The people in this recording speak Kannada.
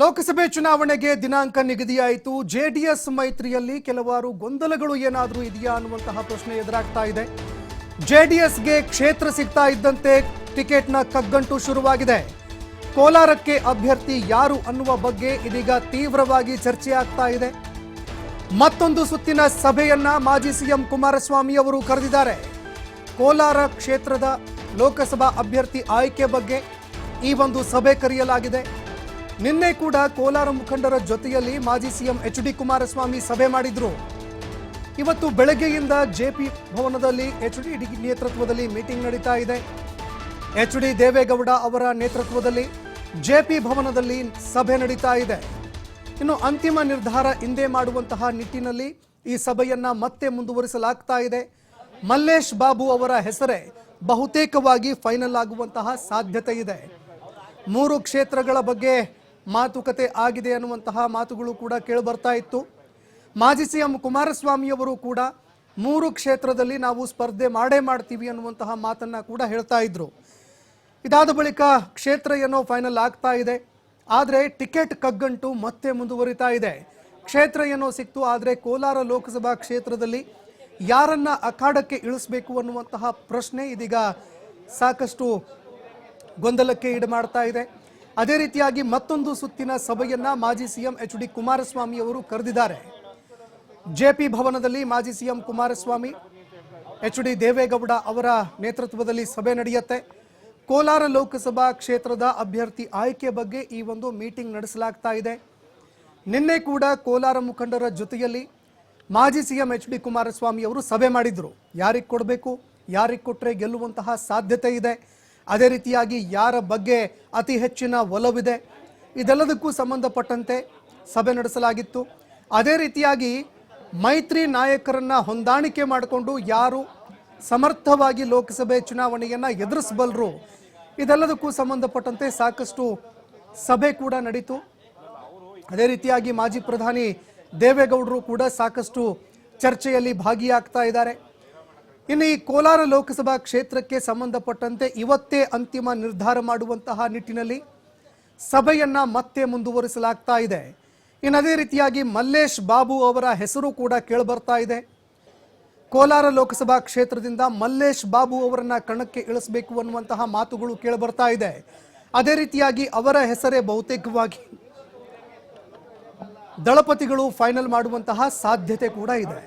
ಲೋಕಸಭೆ ಚುನಾವಣೆಗೆ ದಿನಾಂಕ ನಿಗದಿಯಾಯಿತು. ಜೆಡಿಎಸ್ ಮೈತ್ರಿಯಲ್ಲಿ ಕೆಲವಾರು ಗೊಂದಲಗಳು ಏನಾದರೂ ಇದೆಯಾ ಅನ್ನುವಂತಹ ಪ್ರಶ್ನೆ ಎದುರಾಗ್ತಾ ಇದೆ. ಜೆಡಿಎಸ್ಗೆ ಕ್ಷೇತ್ರ ಸಿಗ್ತಾ ಇದ್ದಂತೆ ಟಿಕೆಟ್ನ ಕಗ್ಗಂಟು ಶುರುವಾಗಿದೆ. ಕೋಲಾರಕ್ಕೆ ಅಭ್ಯರ್ಥಿ ಯಾರು ಅನ್ನುವ ಬಗ್ಗೆ ಇದೀಗ ತೀವ್ರವಾಗಿ ಚರ್ಚೆ ಆಗ್ತಾ ಇದೆ. ಮತ್ತೊಂದು ಸುತ್ತಿನ ಸಭೆಯನ್ನ ಮಾಜಿ ಸಿಎಂ ಕುಮಾರಸ್ವಾಮಿ ಅವರು ಕರೆದಿದ್ದಾರೆ. ಕೋಲಾರ ಕ್ಷೇತ್ರದ ಲೋಕಸಭಾ ಅಭ್ಯರ್ಥಿ ಆಯ್ಕೆ ಬಗ್ಗೆ ಈ ಒಂದು ಸಭೆ ಕರೆಯಲಾಗಿದೆ. ನಿನ್ನೆ ಕೂಡ ಕೋಲಾರ ಮುಖಂಡರ ಜೊತೆಯಲ್ಲಿ ಮಾಜಿ ಸಿಎಂ ಎಚ್ ಡಿ ಕುಮಾರಸ್ವಾಮಿ ಸಭೆ ಮಾಡಿದ್ರು. ಇವತ್ತು ಬೆಳಗ್ಗೆಯಿಂದ ಜೆಪಿ ಭವನದಲ್ಲಿ ಎಚ್ ಡಿ ನೇತೃತ್ವದಲ್ಲಿ ಮೀಟಿಂಗ್ ನಡೀತಾ ಇದೆ. ಎಚ್ ಡಿ ದೇವೇಗೌಡ ಅವರ ನೇತೃತ್ವದಲ್ಲಿ ಜೆಪಿ ಭವನದಲ್ಲಿ ಸಭೆ ನಡೀತಾ ಇದೆ. ಇನ್ನು ಅಂತಿಮ ನಿರ್ಧಾರ ಹಿಂದೆ ಮಾಡುವಂತಹ ನಿಟ್ಟಿನಲ್ಲಿ ಈ ಸಭೆಯನ್ನ ಮತ್ತೆ ಮುಂದುವರಿಸಲಾಗ್ತಾ ಇದೆ. ಮಲ್ಲೇಶ್ ಬಾಬು ಅವರ ಹೆಸರೇ ಬಹುತೇಕವಾಗಿ ಫೈನಲ್ ಆಗುವಂತಹ ಸಾಧ್ಯತೆ ಇದೆ. ಮೂರು ಕ್ಷೇತ್ರಗಳ ಬಗ್ಗೆ ಮಾತುಕತೆ ಆಗಿದೆ ಅನ್ನುವಂತಹ ಮಾತುಗಳು ಕೂಡ ಕೇಳಿಬರ್ತಾ ಇತ್ತು. ಮಾಜಿ ಸಿ ಎಂ ಕುಮಾರಸ್ವಾಮಿಯವರು ಕೂಡ ಮೂರು ಕ್ಷೇತ್ರದಲ್ಲಿ ನಾವು ಸ್ಪರ್ಧೆ ಮಾಡೇ ಮಾಡ್ತೀವಿ ಅನ್ನುವಂತಹ ಮಾತನ್ನ ಕೂಡ ಹೇಳ್ತಾ ಇದ್ರು. ಇದಾದ ಬಳಿಕ ಕ್ಷೇತ್ರ ಏನೋ ಫೈನಲ್ ಆಗ್ತಾ ಇದೆ. ಆದರೆ ಟಿಕೆಟ್ ಕಗ್ಗಂಟು ಮತ್ತೆ ಮುಂದುವರಿತಾ ಇದೆ. ಕ್ಷೇತ್ರ ಏನೋ ಸಿಕ್ತು, ಆದರೆ ಕೋಲಾರ ಲೋಕಸಭಾ ಕ್ಷೇತ್ರದಲ್ಲಿ ಯಾರನ್ನ ಅಖಾಡಕ್ಕೆ ಇಳಿಸಬೇಕು ಅನ್ನುವಂತಹ ಪ್ರಶ್ನೆ ಇದೀಗ ಸಾಕಷ್ಟು ಗೊಂದಲಕ್ಕೆ ಈಡು ಮಾಡ್ತಾ ಇದೆ. ಅದೇ ರೀತಿಯಾಗಿ ಮತ್ತೊಂದು ಸುತ್ತಿನ ಸಭೆಯನ್ನ ಮಾಜಿ ಸಿಎಂ ಎಚ್ ಡಿ ಕುಮಾರಸ್ವಾಮಿ ಅವರು ಕರೆದಿದ್ದಾರೆ. ಜೆಪಿ ಭವನದಲ್ಲಿ ಮಾಜಿ CM Kumaraswamy, H D Deve Gowda ಅವರ ನೇತೃತ್ವದಲ್ಲಿ ಸಭೆ ನಡೆಯುತ್ತೆ. ಕೋಲಾರ ಲೋಕಸಭಾ ಕ್ಷೇತ್ರದ ಅಭ್ಯರ್ಥಿ ಆಯ್ಕೆ ಬಗ್ಗೆ ಈ ಒಂದು ಮೀಟಿಂಗ್ ನಡೆಸಲಾಗ್ತಾ ಇದೆ. ನಿನ್ನೆ ಕೂಡ ಕೋಲಾರ ಮುಖಂಡರ ಜೊತೆಯಲ್ಲಿ ಮಾಜಿ ಸಿಎಂ ಎಚ್ ಡಿ ಕುಮಾರಸ್ವಾಮಿ ಅವರು ಸಭೆ ಮಾಡಿದ್ರು. ಯಾರಿಗೆ ಕೊಡಬೇಕು, ಯಾರಿಗೆ ಕೊಟ್ಟರೆ ಗೆಲ್ಲುವಂತಹ ಸಾಧ್ಯತೆ ಇದೆ. ಅದೇ ರೀತಿಯಾಗಿ ಯಾರ ಬಗ್ಗೆ ಅತಿ ಹೆಚ್ಚಿನ ಒಲವಿದೆ, ಇದೆಲ್ಲದಕ್ಕೂ ಸಂಬಂಧಪಟ್ಟಂತೆ ಸಭೆ ನಡೆಸಲಾಗಿತ್ತು. ಅದೇ ರೀತಿಯಾಗಿ ಮೈತ್ರಿ ನಾಯಕರನ್ನ ಹೊಂದಾಣಿಕೆ ಮಾಡಿಕೊಂಡು ಯಾರು ಸಮರ್ಥವಾಗಿ ಲೋಕಸಭೆ ಚುನಾವಣೆಯನ್ನ ಎದುರಿಸಬಲ್ಲರು ಇದೆಲ್ಲದಕ್ಕೂ ಸಂಬಂಧಪಟ್ಟಂತೆ ಸಾಕಷ್ಟು ಸಭೆ ಕೂಡ ನಡೀತು. ಅದೇ ರೀತಿಯಾಗಿ ಮಾಜಿ ಪ್ರಧಾನಿ ದೇವೇಗೌಡರು ಕೂಡ ಸಾಕಷ್ಟು ಚರ್ಚೆಯಲ್ಲಿ ಭಾಗಿಯಾಗ್ತಾ ಇದ್ದಾರೆ. ಇನ್ನು ಈ ಕೋಲಾರ ಲೋಕಸಭಾ ಕ್ಷೇತ್ರಕ್ಕೆ ಸಂಬಂಧಪಟ್ಟಂತೆ ಇವತ್ತೇ ಅಂತಿಮ ನಿರ್ಧಾರ ಮಾಡುವಂತಹ ನಿಟ್ಟಿನಲ್ಲಿ ಸಭೆಯನ್ನ ಮತ್ತೆ ಮುಂದುವರಿಸಲಾಗ್ತಾ ಇದೆ. ಇನ್ನು ಅದೇ ರೀತಿಯಾಗಿ ಮಲ್ಲೇಶ್ ಬಾಬು ಅವರ ಹೆಸರು ಕೂಡ ಕೇಳಿಬರ್ತಾ ಇದೆ. ಕೋಲಾರ ಲೋಕಸಭಾ ಕ್ಷೇತ್ರದಿಂದ ಮಲ್ಲೇಶ್ ಬಾಬು ಅವರನ್ನ ಕಣಕ್ಕೆ ಇಳಿಸಬೇಕು ಅನ್ನುವಂತಹ ಮಾತುಗಳು ಕೇಳಿಬರ್ತಾ ಇದೆ. ಅದೇ ರೀತಿಯಾಗಿ ಅವರ ಹೆಸರೇ ಬಹುತೇಕವಾಗಿ ದಳಪತಿಗಳು ಫೈನಲ್ ಮಾಡುವಂತಹ ಸಾಧ್ಯತೆ ಕೂಡ ಇದೆ.